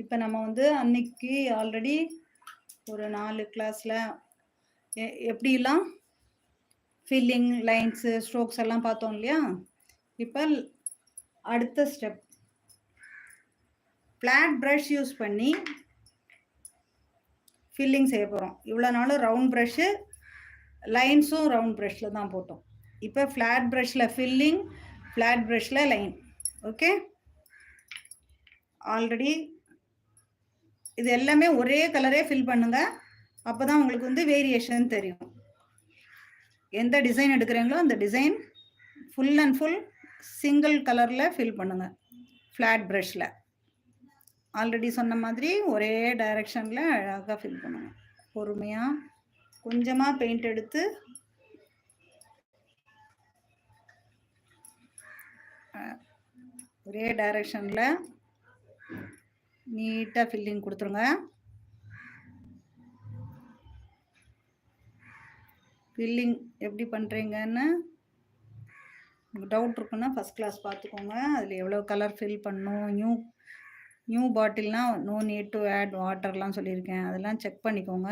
இப்போ நம்ம வந்து அன்னைக்கு ஆல்ரெடி ஒரு நாலு கிளாஸில் எப்படிலாம் ஃபில்லிங் லைன்ஸு ஸ்ட்ரோக்ஸ் எல்லாம் பார்த்தோம் இல்லையா? இப்போ அடுத்த ஸ்டெப் ஃப்ளாட் ப்ரஷ் யூஸ் பண்ணி ஃபில்லிங் செய்ய போகிறோம் இவ்வளோ நாளும் ரவுண்ட் ப்ரஷ்ஷு லைன்ஸும் ரவுண்ட் ப்ரஷில் தான் போட்டோம். இப்போ ஃப்ளாட் ப்ரஷில் ஃபில்லிங் ஃப்ளாட் ப்ரஷில் லைன் ஓகே ஆல்ரெடி இது எல்லாமே ஒரே கலரே ஃபில் பண்ணுங்க. அப்போ தான் உங்களுக்கு வந்து வேரியேஷன் தெரியும். எந்த டிசைன் எடுக்கிறீங்களோ அந்த design full and full single கலரில் ஃபில் பண்ணுங்க. ஃப்ளாட் ப்ரஷில் ஆல்ரெடி சொன்ன மாதிரி ஒரே டைரக்ஷனில் அழகாக ஃபில் பண்ணுங்க. பொறுமையாக கொஞ்சமாக பெயிண்ட் எடுத்து ஒரே டைரக்ஷனில் நீட்டாக ஃபில்லிங் கொடுத்துருங்க. ஃபில்லிங் எப்படி பண்ணுறீங்கன்னு உங்களுக்கு டவுட் இருக்குன்னா ஃபஸ்ட் கிளாஸ் பார்த்துக்கோங்க. அதில் எவ்வளோ கலர் ஃபில் பண்ணணும் நியூ நியூ பாட்டில்னா நோ நீட் டு ஆட் வாட்டர்லாம் சொல்லியிருக்கேன். அதெல்லாம் செக் பண்ணிக்கோங்க.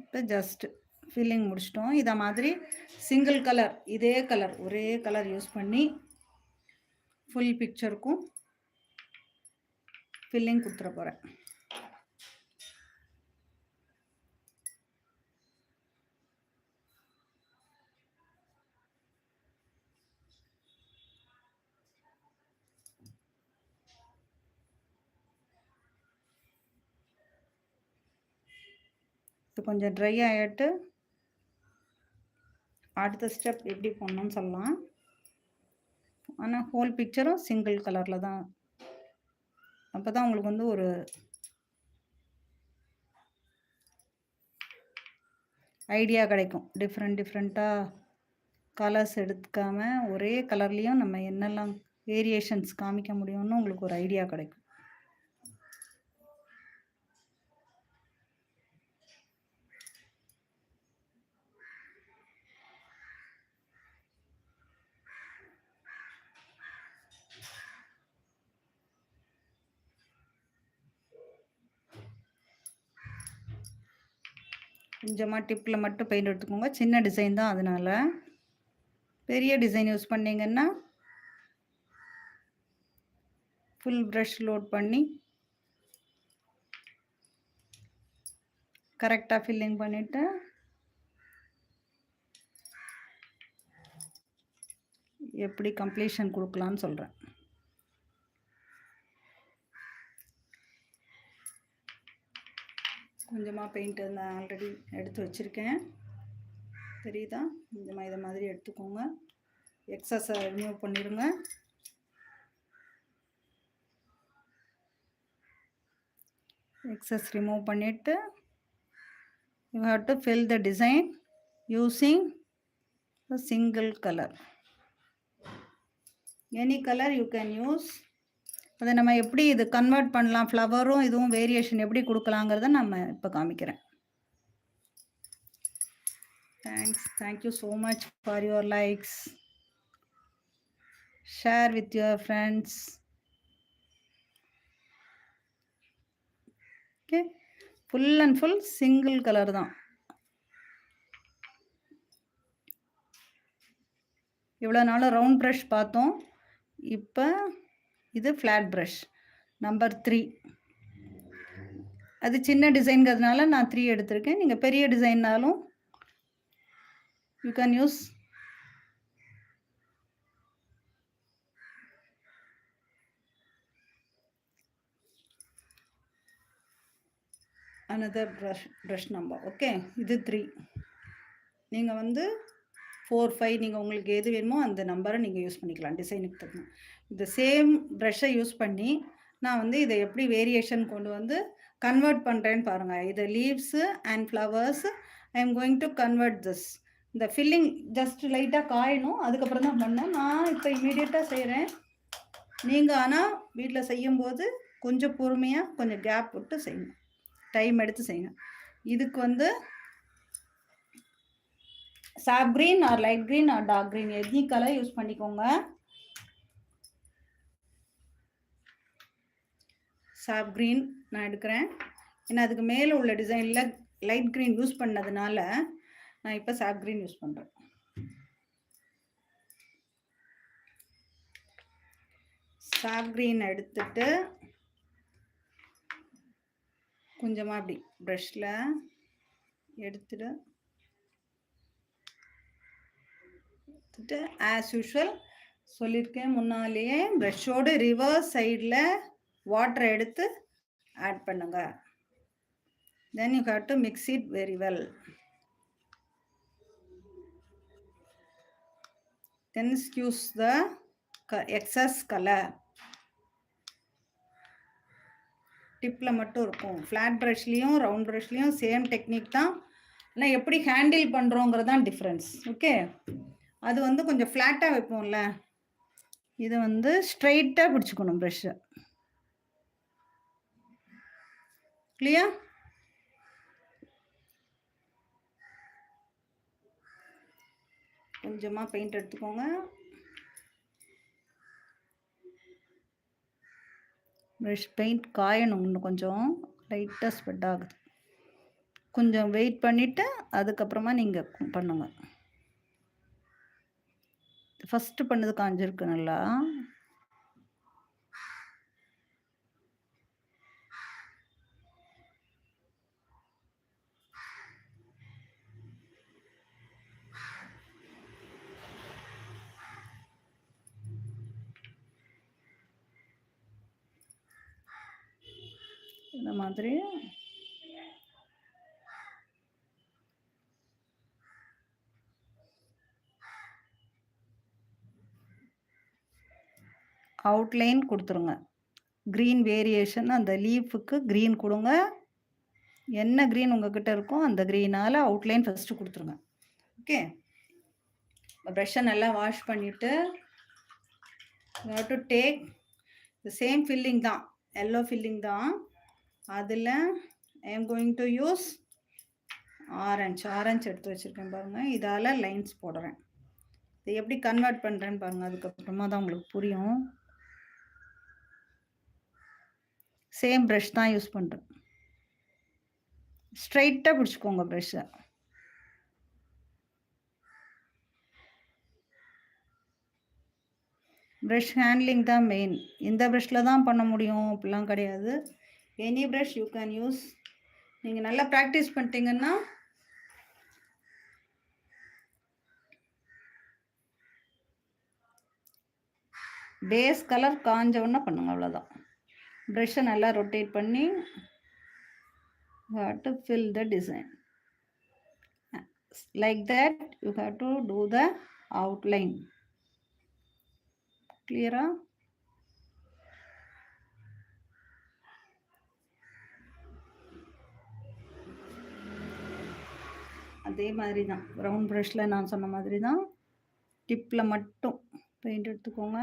இப்போ ஜஸ்ட்டு ஃபில்லிங் முடிச்சிட்டோம். இதை மாதிரி சிங்கிள் கலர் இதே கலர் ஒரே கலர் யூஸ் பண்ணி ஃபுல் பிக்சருக்கும் ஃபில்லிங் கொடுத்துட போகிறேன் இது கொஞ்சம் ட்ரை ஆகிட்டு அடுத்த ஸ்டெப் எப்படி பண்ணணும்னு சொல்லலாம். ஆனால் ஹோல் பிக்சரும் சிங்கிள் கலரில் தான் அப்போ தான். உங்களுக்கு வந்து ஒரு ஐடியா கிடைக்கும். டிஃப்ரெண்ட் டிஃப்ரெண்ட்டாக கலர்ஸ் எடுத்துக்காமல் ஒரே கலர்லேயும் நம்ம என்னெல்லாம் வேரியேஷன்ஸ் காமிக்க முடியும்னு உங்களுக்கு ஒரு ஐடியா கிடைக்கும். கொஞ்சமாக டிப்பில் மட்டும் பெயிண்ட் எடுத்துக்கோங்க. சின்ன டிசைன் தான் அதனால். பெரிய டிசைன் யூஸ் பண்ணிங்கன்னா ஃபுல் ப்ரஷ் லோட் பண்ணி கரெக்டாக ஃபில்லிங் பண்ணிவிட்டு எப்படி கம்ப்ளீஷன் கொடுக்கலான்னு சொல்கிறேன் கொஞ்சமாக பெயிண்ட் நான் ஆல்ரெடி எடுத்து வச்சுருக்கேன். தெரியுதா? கொஞ்சமாக இதை மாதிரி எடுத்துக்கோங்க. எக்ஸஸை ரிமூவ் பண்ணிடுங்க எக்ஸஸ் ரிமூவ் பண்ணிவிட்டு you have to fill the design using single colour any colour you can use அதை நம்ம எப்படி இது கன்வெர்ட் பண்ணலாம்? ஃப்ளவரும் இதுவும் வேரியேஷன் எப்படி கொடுக்கலாங்கிறத நம்ம இப்போ காமிக்கிறேன். Thanks thank you so much for your likes share with your friends okay full and full single colour தான். இவ்வளோ நாளும் ரவுண்ட் ப்ரஷ் பார்த்தோம். இப்போ இது ஃப்ளாட் ப்ரஷ் நம்பர் த்ரீ அது சின்ன டிசைன்கிறதுனால நான் த்ரீ எடுத்திருக்கேன். நீங்கள் பெரிய டிசைன்னாலும் you can use another brush brush number okay இது த்ரீ நீங்கள் வந்து ஃபோர் ஃபைவ் நீங்கள் உங்களுக்கு எது வேணுமோ அந்த நம்பரை நீங்கள் யூஸ் பண்ணிக்கலாம். டிசைனுக்கு தக்கணும் இந்த சேம் ப்ரெஷ்ஷை யூஸ் பண்ணி நான் வந்து இதை எப்படி வேரியேஷன் கொண்டு வந்து கன்வெர்ட் பண்ணுறேன்னு பாருங்கள் இது leaves and flowers I am going to convert this இந்த ஃபில்லிங் ஜஸ்ட் லைட்டாக காயணும். அதுக்கப்புறம் தான் பண்ணேன். நான் இப்போ இமீடியட்டாக செய்கிறேன் நீங்கள் ஆனால் வீட்டில் செய்யும்போது கொஞ்சம் பொறுமையாக கொஞ்சம் கேப் விட்டு செய்யணும் டைம் எடுத்து செய்யணும் இதுக்கு வந்து sap green or light green or dark green any colour use பண்ணிக்கோங்க. சாப் கிரீன் நான் எடுக்கிறேன். ஏன்னா அதுக்கு மேலே உள்ள டிசைனில் லைட் க்ரீன் யூஸ் பண்ணதுனால நான் இப்போ சாப் கிரீன் யூஸ் பண்ணுறேன் சாப் க்ரீன் எடுத்துட்டு கொஞ்சமாக அப்படி ப்ரஷில் எடுத்துட்டு எடுத்துட்டு ஆஸ் யூஷுவல் சொல்லியிருக்கேன் முன்னாலேயே ப்ரஷ்ஷோடு ரிவர்ஸ் சைடில் வாட்டரை எடுத்து ஆட் பண்ணுங்க. Then you have to mix it very well then use the excess colour டிப்பில் மட்டும் இருக்கும். ஃப்ளாட் ப்ரஷ்லேயும் ரவுண்ட் ப்ரஷ்லேயும் சேம் டெக்னிக் தான். ஆனால் எப்படி ஹேண்டில் பண்ணுறோங்கிறது தான் டிஃப்ரென்ஸ் ஓகே அது வந்து கொஞ்சம் ஃப்ளாட்டாக வைப்போம்ல. இதை வந்து ஸ்ட்ரைட்டாக பிடிச்சிக்கணும் ப்ரெஷ்ஷை கிளியர் கொஞ்சமாக பெயிண்ட் எடுத்துக்கோங்க. ப்ரஷ் பெயிண்ட் காயணும் இன்னும் கொஞ்சம். லைட்டாக ஸ்ப்ரெட் ஆகுது. கொஞ்சம் வெயிட் பண்ணிவிட்டு அதுக்கப்புறமா நீங்கள் பண்ணுங்கள் ஃபஸ்ட்டு பண்ணது காஞ்சிருக்கு நல்லா இந்த மாதிரி அவுட்லைன் கொடுத்துருங்க. க்ரீன் வேரியேஷன் அந்த லீஃபுக்கு க்ரீன் கொடுங்க. என்ன க்ரீன் உங்ககிட்ட இருக்கோ அந்த க்ரீனால் அவுட்லைன் ஃபஸ்ட்டு கொடுத்துருங்க. ஓகே ப்ரெஷ்ஷை நல்லா வாஷ் பண்ணிவிட்டு to take the same filling தான் எல்லோ ஃபில்லிங் தான். அதில் I am going to use orange orange எடுத்து வச்சுருக்கேன் பாருங்கள் இதால் லைன்ஸ் போடுறேன். இதை எப்படி கன்வெர்ட் பண்ணுறேன்னு பாருங்கள் அதுக்கப்புறமா தான் உங்களுக்கு புரியும். சேம் ப்ரஷ் தான் யூஸ் பண்ணுறேன் ஸ்ட்ரைட்டாக பிடிச்சிக்கோங்க ப்ரெஷ்ஷை ப்ரெஷ் ஹேண்ட்லிங் தான் மெயின் இந்த ப்ரெஷ்ஷில் தான் பண்ண முடியும். அப்படிலாம் கிடையாது. Any brush you can use நீங்கள் நல்லா ப்ராக்டிஸ் பண்ணிட்டீங்கன்னா பேஸ் கலர் காஞ்சவொன்னே பண்ணுங்க அவ்வளோதான் ப்ரெஷ்ஷை நல்லா ரொட்டேட் பண்ணி have to fill the design. Like that you have to do the outline. Clear அதே மாதிரி தான் ப்ரௌன் ப்ரஷில் நான் சொன்ன மாதிரி தான் டிப்பில் மட்டும் பெயிண்ட் எடுத்துக்கோங்க.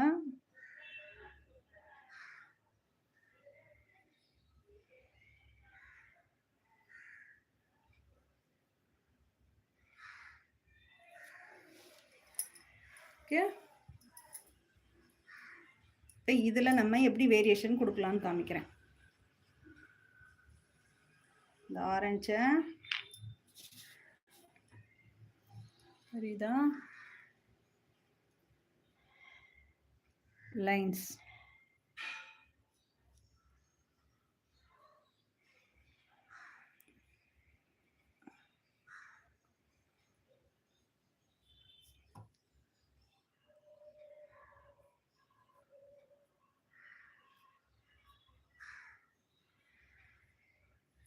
இப்போ இதில் நம்ம எப்படி வேரியேஷன் கொடுக்கலான்னு காமிக்கிறேன். இந்த ஆரஞ்சை புரியுதா? லைன்ஸ்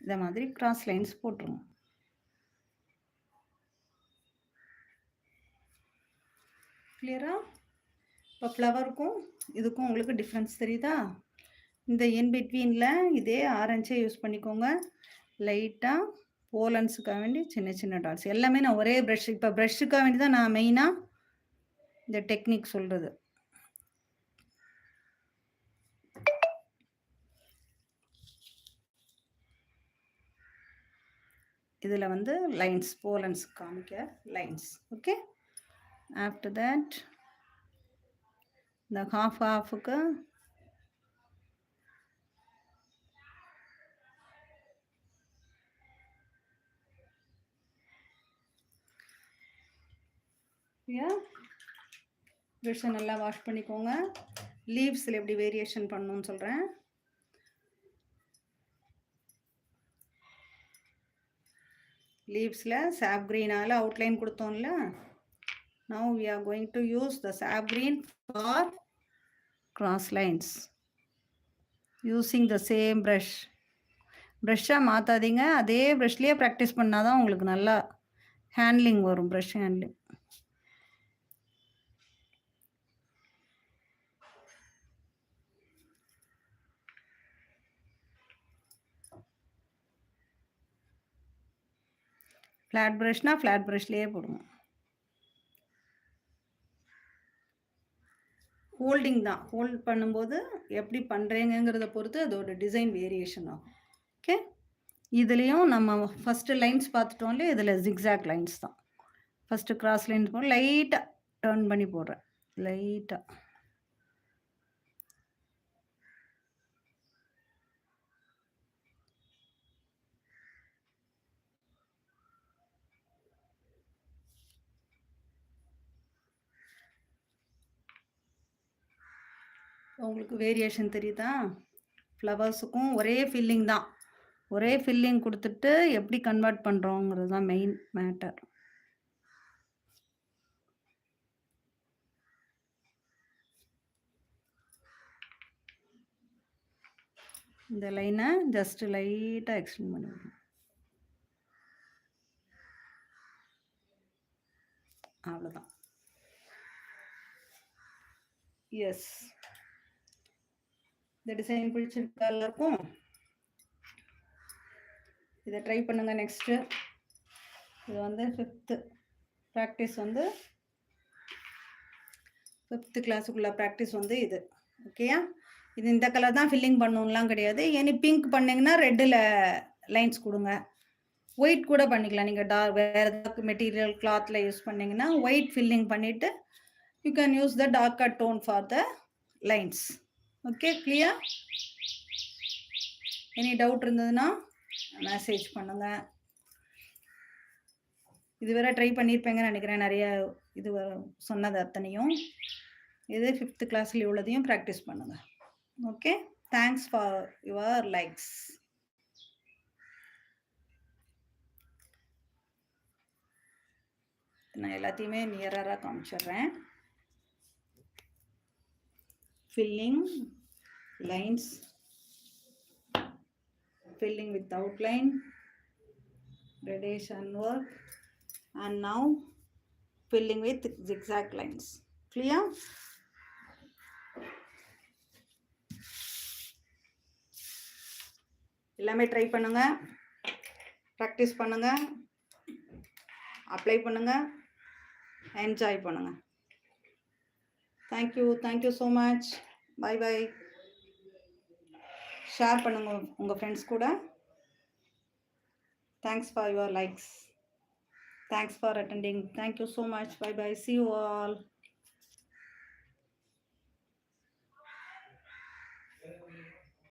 இந்த மாதிரி கிராஸ் லைன்ஸ் போட்டுருங்க. கிளியரா இப்போ ஃப்ளவருக்கும் இதுக்கும் உங்களுக்கு டிஃப்ரென்ஸ் தெரியுதா? இந்த இன் பிட்வீனில் இதே ஆரஞ்சே யூஸ் பண்ணிக்கோங்க. லைட்டாக போலன்ஸுக்காக வேண்டி சின்ன சின்ன டாட்ஸ் எல்லாமே நான் ஒரே ப்ரஷ் இப்போ ப்ரஷ்ஷுக்காக வேண்டி தான் நான் மெயினாக இந்த டெக்னிக் சொல்கிறது இதில் வந்து லைன்ஸ் போலன்ஸ் காமிக்க லைன்ஸ் ஓகே ஆஃப்டர் தட் இந்த ஹாஃப் ஹாஃபுக்கு ப்ரெஷ்ஷை நல்லா வாஷ் பண்ணிக்கோங்க. லீவ்ஸில் எப்படி வேரியேஷன் பண்ணணும்னு சொல்கிறேன் லீவ்ஸில் சாப் க்ரீனால் அவுட்லைன் கொடுத்தோம்ல. Now we are going to use the sap for cross lines. Using the same brush. ப்ரெஷ்ஷாக மாற்றாதீங்க அதே ப்ரெஷ்லேயே ப்ராக்டிஸ் பண்ணால் தான் உங்களுக்கு நல்லா ஹேண்ட்லிங் வரும் ப்ரெஷ் ஹேண்ட்லிங் ஃப்ளாட் ப்ரஷ்னால் ஃப்ளாட் ப்ரஷ்லேயே போடுவோம் ஹோல்டிங் தான். ஹோல்ட் பண்ணும்போது எப்படி பண்ணுறீங்கிறத பொறுத்து அதோட டிசைன் வேரியேஷன் ஆகும். ஓகே இதுலேயும் நம்ம ஃபஸ்ட்டு லைன்ஸ் பார்த்துட்டோம் இல்லையா? இதில் ஜிக்ஸாக் லைன்ஸ் தான். ஃபஸ்ட்டு கிராஸ் லைன்ஸ் போட லைட்டாக டர்ன் பண்ணி போடுறேன். லைட்டாக உங்களுக்கு வேரியேஷன் தெரியுதா? ஃப்ளவர்ஸுக்கும் ஒரே ஃபில்லிங் தான். ஒரே ஃபில்லிங் கொடுத்துட்டு எப்படி கன்வெர்ட் பண்ணுறோங்கிறது தான் மெயின் மேட்டர் இந்த லைனை ஜஸ்ட் லைட்டாக எக்ஸ்டெண்ட் பண்ணிவிடணும் அவ்வளோதான் எஸ் இந்த டிசைன் பிடிச்சிருக்கா எல்லாருக்கும். இதை ட்ரை பண்ணுங்கள் நெக்ஸ்ட்டு இது வந்து ஃபிஃப்த்து ப்ராக்டிஸ் வந்து ஃபிஃப்த்து கிளாஸுக்குள்ள ப்ராக்டிஸ் வந்து இது. ஓகேயா இது இந்த கலர் தான் ஃபில்லிங் பண்ணணும்லாம் கிடையாது. எனி பிங்க் பண்ணிங்கன்னா ரெட்டில் லைன்ஸ் கொடுங்க. ஒயிட் கூட பண்ணிக்கலாம். நீங்கள் டார்க் வேறு ஏதாவது மெட்டீரியல் கிளாத்தில் யூஸ் பண்ணிங்கன்னா ஒயிட் ஃபில்லிங் பண்ணிவிட்டு you can use the darker tone for the lines okay clear any doubt இருந்ததுன்னா மெசேஜ் பண்ணுங்க. இதுவரை ட்ரை பண்ணியிருப்பேங்கன்னு நினைக்கிறேன். நிறைய இது சொன்னது அத்தனையும். இது ஃபிஃப்த் கிளாஸில் உள்ளதையும் ப்ராக்டிஸ் பண்ணுங்க. Okay thanks for your likes நான் எல்லாத்தையுமே நியராக காமிச்சிடுறேன். Filling lines filling with outline gradation work and now filling with zigzag lines clear எல்லாமே ட்ரை பண்ணுங்க ப்ராக்டிஸ் பண்ணுங்க அப்ளை பண்ணுங்க என்ஜாய் பண்ணுங்க thank you thank you so much bye bye share பண்ணுங்கள் உங்கள் ஃப்ரெண்ட்ஸ் கூட. Thanks for your likes thanks for attending thank you so much bye bye see you all